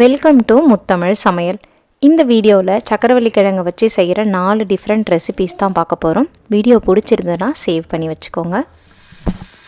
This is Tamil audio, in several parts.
வெல்கம் டு முத்தமிழ் சமையல் இந்த வீடியோவில் சக்கரவள்ளி கிழங்கு வச்சு செய்கிற நாலு டிஃப்ரெண்ட் ரெசிபீஸ் தான் பார்க்க போகிறோம் வீடியோ பிடிச்சிருந்ததுன்னா சேவ் பண்ணி வச்சுக்கோங்க.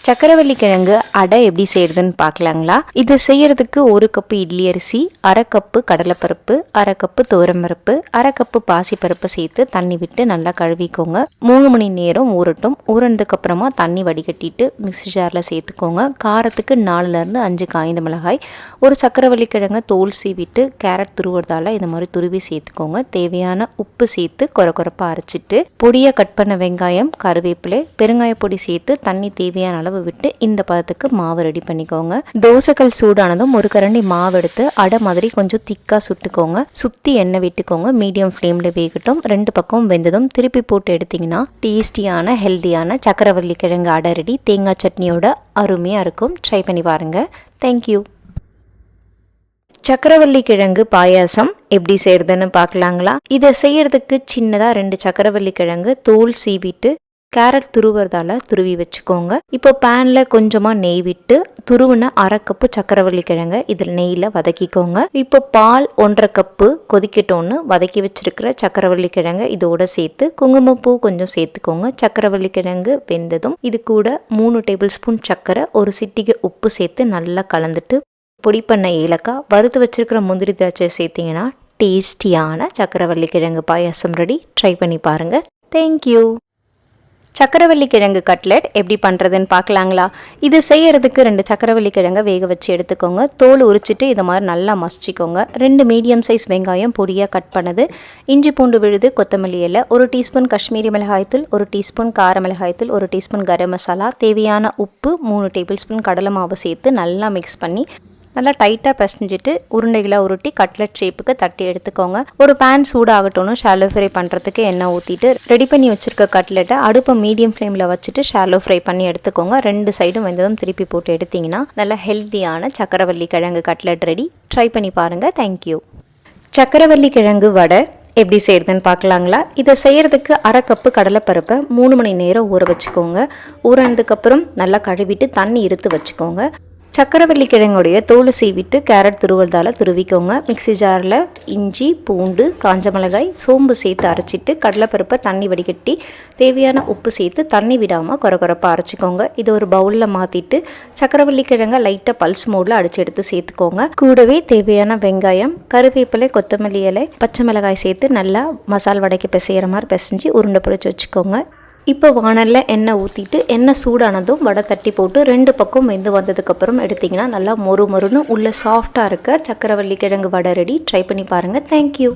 சக்கரவள்ளி கிழங்கு அடை எப்படி செய்யறதுன்னு பார்க்கலாங்களா? இது செய்யறதுக்கு ஒரு கப்பு இட்லி அரிசி அரை கப்பு கடலைப்பருப்பு அரை கப்பு துவரம்பருப்பு அரை கப்பு பாசிப்பருப்பு சேர்த்து தண்ணி விட்டு நல்லா கழுவிக்கோங்க. மூணு மணி நேரம் ஊறட்டும். ஊறினதுக்கு அப்புறமா தண்ணி வடிகட்டிட்டு மிக்சி ஜாரில் சேர்த்துக்கோங்க. காரத்துக்கு நாலுலேருந்து அஞ்சு காய்ந்த மிளகாய் ஒரு சக்கரவள்ளி கிழங்கு தோல் சீவிட்டு கேரட் துருவுறதால இந்த மாதிரி துருவி சேர்த்துக்கோங்க. தேவையான உப்பு சேர்த்து கொர கொரப்பாக அரைச்சிட்டு பொடியை கட் பண்ண வெங்காயம் கருவேப்பிலை பெருங்காய பொடி சேர்த்து தண்ணி தேவையான அளவு விட்டு இந்த பதத்துக்கு மாவு ரெடி பண்ணிக்கோங்க. தோசைக்கல் சூடானதும் ஒரு கரண்டி மாவு எடுத்து அடை மாதிரி கொஞ்சம் திக்காக சுட்டுக்கோங்க. சுற்றி எண்ணெய் விட்டுக்கோங்க. மீடியம் ஃப்ளேமில் வேகட்டும். ரெண்டு பக்கம் வெந்ததும் திருப்பி போட்டு எடுத்தீங்கன்னா டேஸ்டியான ஹெல்த்தியான சக்கரவள்ளி கிழங்கு அடை ரெடி தேங்காய் சட்னியோட அருமையாக இருக்கும். ட்ரை பண்ணி பாருங்கள் தேங்க்யூ சக்கரவள்ளி கிழங்கு பாயாசம் எப்படி செய்யறதுன்னு பார்க்கலாங்களா? இதை செய்யறதுக்கு சின்னதாக ரெண்டு சக்கரவள்ளி கிழங்கு தோல் சீவிட்டு கேரட் துருவுறதால துருவி வச்சுக்கோங்க. இப்போ பேனில் கொஞ்சமாக நெய் விட்டு துருவின அரை கப்பு சக்கரவள்ளி கிழங்க இதில் நெய்யில் வதக்கிக்கோங்க. இப்போ பால் ஒன்றரை கப்பு கொதிக்கட்டோன்னு வதக்கி வச்சிருக்கிற சக்கரவள்ளி கிழங்க இதோட சேர்த்து குங்குமப்பூ கொஞ்சம் சேர்த்துக்கோங்க. சக்கரவள்ளி கிழங்கு வெந்ததும் இது கூட மூணு டேபிள் ஸ்பூன் சர்க்கரை ஒரு சிட்டிகை உப்பு சேர்த்து நல்லா கலந்துட்டு பொடி பண்ண ஏலக்காய் வறுத்து வச்சிருக்கிற முந்திரி திராட்சை சேர்த்திங்கன்னா டேஸ்டியான சக்கரவள்ளி கிழங்கு பாயாசம் ரெடி. ட்ரை பண்ணி பாருங்கள் தேங்க்யூ சக்கரவள்ளி கிழங்கு கட்லெட் எப்படி பண்ணுறதுன்னு பார்க்கலாங்களா? இது செய்யறதுக்கு ரெண்டு சக்கரவள்ளி கிழங்கை வேக வச்சு எடுத்துக்கோங்க. தோல் உரிச்சிட்டு இதை மாதிரி நல்லா மசிச்சிக்கோங்க. ரெண்டு மீடியம் சைஸ் வெங்காயம் பொடியாக கட் பண்ணது. இஞ்சி பூண்டு விழுது கொத்தமல்லி இலை ஒரு டீஸ்பூன் காஷ்மீரி மிளகாய்த்தூள் ஒரு டீஸ்பூன் கார மிளகாய்த்தூள் ஒரு டீஸ்பூன் கரம் மசாலா தேவையான உப்பு மூணு டேபிள் ஸ்பூன் கடலை மாவு சேர்த்து நல்லா மிக்ஸ் பண்ணி நல்லா டைட்டாக பிசைஞ்சிட்டு உருண்டைகளாக உருட்டி கட்லெட் ஷேப்புக்கு தட்டி எடுத்துக்கோங்க. ஒரு பேன் சூடாகட்டும்னு ஷாலோ ஃப்ரை பண்ணுறதுக்கு எண்ணெய் ஊற்றிட்டு ரெடி பண்ணி வச்சுருக்க கட்லெட்டை அடுப்பை மீடியம் ஃப்ளேமில் வச்சுட்டு ஷாலோ ஃப்ரை பண்ணி எடுத்துக்கோங்க. ரெண்டு சைடும் வெந்ததும் திருப்பி போட்டு எடுத்திங்கன்னா நல்ல ஹெல்த்தியான சக்கரவள்ளி கிழங்கு கட்லெட் ரெடி ட்ரை பண்ணி பாருங்கள் தேங்க்யூ சக்கரவள்ளி கிழங்கு வடை எப்படி செய்கிறதுன்னு பார்க்கலாங்களா? இதை செய்கிறதுக்கு அரை கப்பு கடலைப்பருப்பை மூணு மணி நேரம் ஊற வச்சுக்கோங்க. ஊறினதுக்கப்புறம் நல்லா கழுவிட்டு தண்ணி இருத்து வச்சுக்கோங்க. சக்கரவள்ளி கிழங்குடைய தோல் சீவிட்டு கேரட் துருவதால் துருவிக்கோங்க. மிக்சி ஜாரில் இஞ்சி பூண்டு காஞ்ச மிளகாய் சோம்பு சேர்த்து அரைச்சிட்டு கடலைப்பருப்பை தண்ணி வடிகட்டி தேவையான உப்பு சேர்த்து தண்ணி விடாமல் குறகுறப்பாக அரைச்சிக்கோங்க. இது ஒரு பவுலில் மாற்றிட்டு சக்கரவள்ளி கிழங்கை லைட்டாக பல்ஸ் மோடில் அடித்து எடுத்து சேர்த்துக்கோங்க. கூடவே தேவையான வெங்காயம் கருவேப்பிலை கொத்தமல்லி இலை பச்சை மிளகாய் சேர்த்து நல்லா மசால் வடைக்கு பிசைகிற மாதிரி பிசைஞ்சு உருண்டை பிடிச்சி வச்சுக்கோங்க. இப்போ வானலில் எண்ணெய் ஊற்றிட்டு எண்ணெய் சூடானதும் வடை தட்டி போட்டு ரெண்டு பக்கம் வெந்து வந்ததுக்கப்புறம் எடுத்திங்கன்னா நல்லா மொறு மொறுன்னு உள்ளே சாஃப்டாக இருக்க சக்கரவள்ளி கிழங்கு வடை ரெடி ட்ரை பண்ணி பாருங்கள் தேங்க்யூ